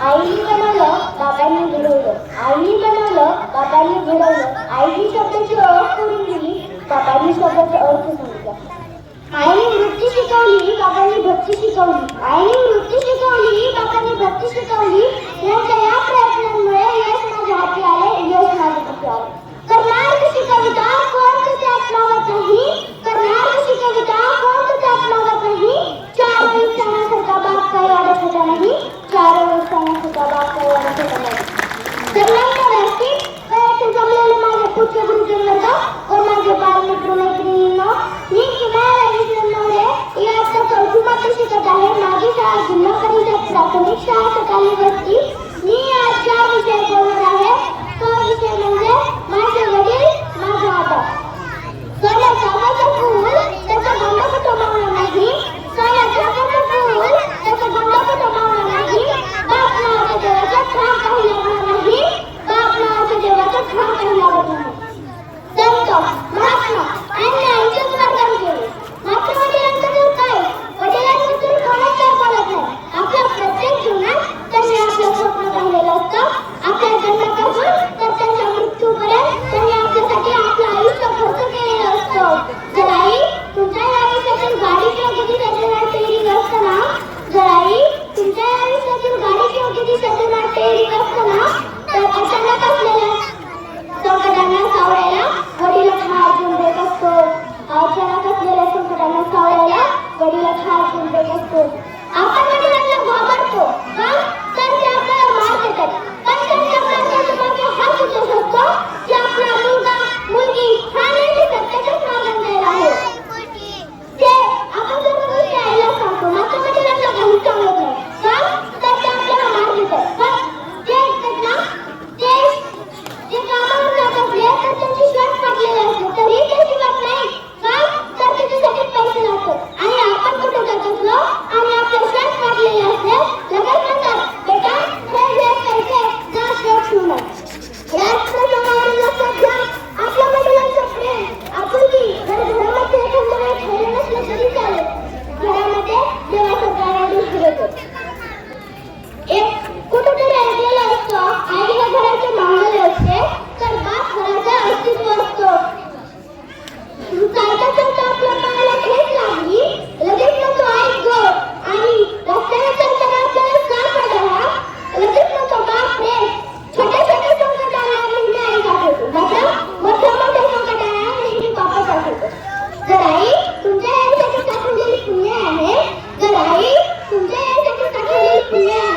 आईनी बनवलं बाबांनी घडवलं. आईनी बनवलं बाबांनी घडवलं. आईची शब्दाची ओळख करून दिली. बाबांनी शब्दाचा अर्थ सांगितला. आईने नृत्य शिकवली बाबांनी भक्ती शिकवली. आईने नृत्य शिकवली बाबांनी भक्ती शिकवली. या प्रयत्नांमुळे 아, Gracias. Jadi, sudah ada kata-kata